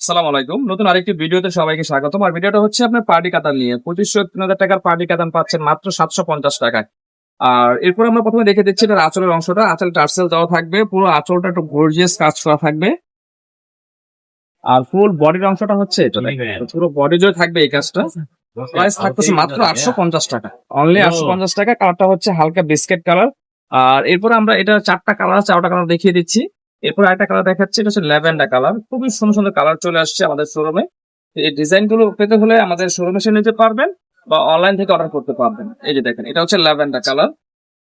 সালাম আলাইকুম। নতুন আরেকটি ভিডিওতে সবাইকে স্বাগতম। আর ভিডিওটা হচ্ছে আপনার পার্টি কাতান নিয়ে। পঁচিশশো তিন হাজার টাকার পার্টি কাতান পাচ্ছেন মাত্র সাতশো পঞ্চাশ টাকায়। আর এরপর আমরা প্রথমে দেখে দিচ্ছি এটার আঁচলের অংশটা। আঁচল টার্সেল দেওয়া থাকবে। পুরো আঁচলটা একটু গর্জিয়াস কাজ করা থাকবে। আর ফুল বডির অংশটা হচ্ছে এটা। পুরো বডি জুড়ে থাকবে এই কাজটা। প্রাইস থাকতেছে মাত্র আটশো পঞ্চাশ টাকা। অনলি আটশো পঞ্চাশ টাকা। কালারটা হচ্ছে হালকা বিস্কেট কালার আর এরপর আমরা এটা চারটা কালার চারটা কালার দেখিয়ে দিচ্ছি। এরপর আরেকটা কালার দেখাচ্ছি, এটা হচ্ছে ল্যাভেন্ডার কালার খুবই সুন্দর সুন্দর কালার চলে আসছে আমাদের শোরুমে এই ডিজাইনগুলো পেতে হলে আমাদের শোরুমে এসে নিতে পারবেন বা অনলাইন থেকে অর্ডার করতে পারবেন। এই যে দেখেন, এটা হচ্ছে ল্যাভেন্ডার কালার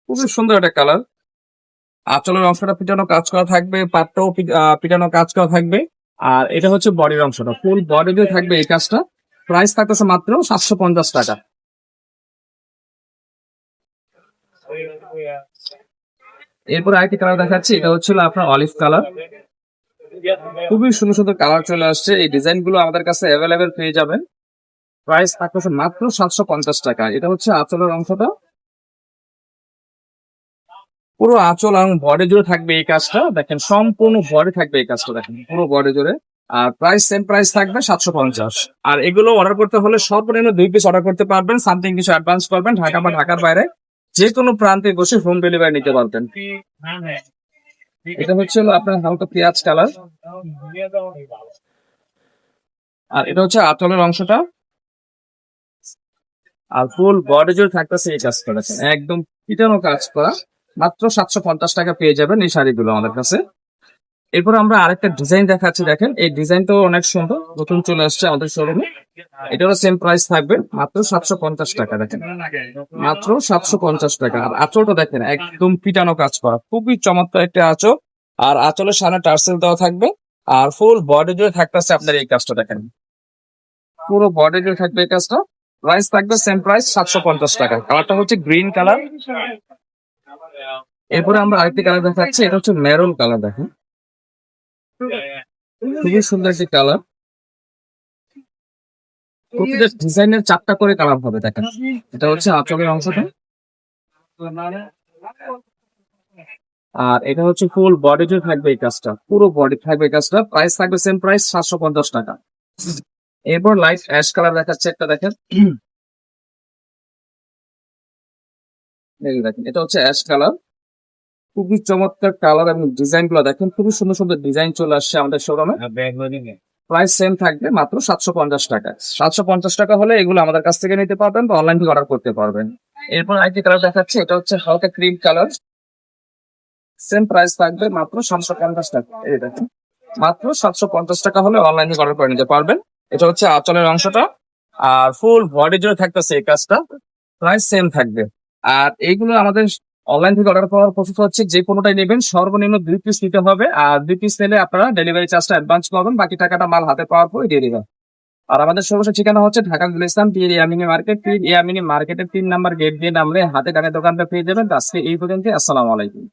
খুবই সুন্দর একটা কালার আঁচলের অংশটা পিটানো কাজ করা থাকবে, পাটটাও পিটানো কাজ করা থাকবে। আর এটা হচ্ছে বডির অংশটা ফুল বডি দিয়ে থাকবে এই কাজটা। প্রাইস থাকতেছে মাত্র সাতশো পঞ্চাশ টাকা। এরপর আরেকটি কালার দেখাচ্ছি, এটা হচ্ছিল আপনার অলিভ কালার খুবই সুন্দর সুন্দর কালার চলে আসছে, এই ডিজাইনগুলো আমাদের কাছে অ্যাভেলেবেল পেয়ে যাবেন। প্রাইস থাকতেছে মাত্র সাতশো পঞ্চাশ টাকা, এটা হচ্ছে আঁচলের অংশটা। পুরো আঁচল এবং বডি জুড়ে থাকবে এই কাজটা, দেখেন সম্পূর্ণ বডি থাকবে এই কাজটা, দেখেন পুরো বডি জুড়ে। আর প্রাইস সেম প্রাইস থাকবে সাতশো পঞ্চাশ। আর এগুলো অর্ডার করতে হলে সর্বনিম্ন দুই পিস অর্ডার করতে পারবেন সামথিং কিছু অ্যাডভান্স করবেন, ঢাকা বা ঢাকার বাইরে। যে কোনো প্রান্তে বসে হোম ডেলিভারি নিতে পারবেন এটা হচ্ছে আপনার হালকা পেঁয়াজ কালার। আর এটা হচ্ছে আতলের অংশটা। আর ফুল বডি জুড়ে থাকতেছে এই কাজ করেছে একদম পিটানো কাজ করা। মাত্র সাতশো পঞ্চাশ টাকা পেয়ে যাবেন এই শাড়িগুলো আমাদের কাছে। এরপর আমরা আরেকটা ডিজাইন দেখাচ্ছি, দেখেন। এই ডিজাইনটাও অনেক সুন্দর। নতুন চলে আসছে আমাদের শোরুমে এটারও সেম প্রাইস থাকবে মাত্র সাতশো পঞ্চাশ টাকা, দেখেন। মাত্র সাতশো পঞ্চাশ টাকা। আর আঁচলটা দেখেন, একদম পিটানো কাজ করা। খুবই চমৎকার একটা আঁচল। আর আঁচলের সামনে টার্সেল দেওয়া থাকবে। আর ফুল বডি জুড়ে থাকতেছে আপনার এই কাজটা, দেখেন। পুরো বডি জুড়ে থাকবে এই কাজটা। প্রাইস থাকবে সেম প্রাইস সাতশো পঞ্চাশ টাকা। কালারটা হচ্ছে গ্রিন কালার এরপরে আমরা আরেকটি কালার দেখাচ্ছি, এটা হচ্ছে মেরুন কালার দেখেন। খুবই সুন্দর একটি কালার প্রতিটা ডিজাইনের চারটা করে কালার হবে, দেখেন। এটা হচ্ছে আঁচলের অংশটা। আর এটা হচ্ছে ফুল বডি জুড়ে থাকবে এই কাজটা। পুরো বডি থাকবে এই কাজটা। প্রাইস থাকবে সেম প্রাইস সাতশো পঞ্চাশ টাকা। এরপর লাইট অ্যাশ কালার দেখাচ্ছে একটা, দেখেন। দেখেন, এটা হচ্ছে অ্যাশ কালার খুবই চমৎকার কালার এবং ডিজাইনগুলো দেখেন। খুবই সুন্দর সুন্দর ডিজাইন চলে আসছে আমাদের শোরুমে প্রাইস সেম থাকবে মাত্র সাতশো পঞ্চাশ টাকা। সাতশো পঞ্চাশ টাকা হলে এগুলো আমাদের কাছ থেকে নিতে পারবেন বা অনলাইন থেকে অর্ডার করতে পারবেন। এরপর আরেকটি কালার দেখাচ্ছে, এটা হচ্ছে হালকা ক্রিম কালার সেম প্রাইস থাকবে মাত্র সাতশো পঞ্চাশ টাকা। মাত্র সাতশো পঞ্চাশ টাকা হলে অনলাইন থেকে অর্ডার করে নিতে পারবেন। এটা হচ্ছে আচলের অংশটা। আর ফুল বডি জুড়ে থাকতেছে এই কাজটা। প্রাইস সেম থাকবে। আর এইগুলো আমাদের অনলাইন থেকে অর্ডার করার প্রসেস হচ্ছে যে কোনোটাই নেবেন, সর্বনিম্ন দুই পিস নিতে হবে। আর দুই পিস নিলে আপনারা ডেলিভারি চার্জটা অ্যাডভান্স পাবেন, বাকি টাকাটা মাল হাতে পাওয়ার পরে দিয়ে দেবেন। আর আমাদের সর্বশেষ ঠিকানা হচ্ছে ঢাকা গুলিস্তান পীর ইয়ামিনি মার্কেট পীর ইয়ামিনি মার্কেটের তিন নাম্বার গেট দিয়ে নামলে হাতে গানের দোকানটা পেয়ে যাবেন। আজকে এই পর্যন্ত আসসালামু আলাইকুম।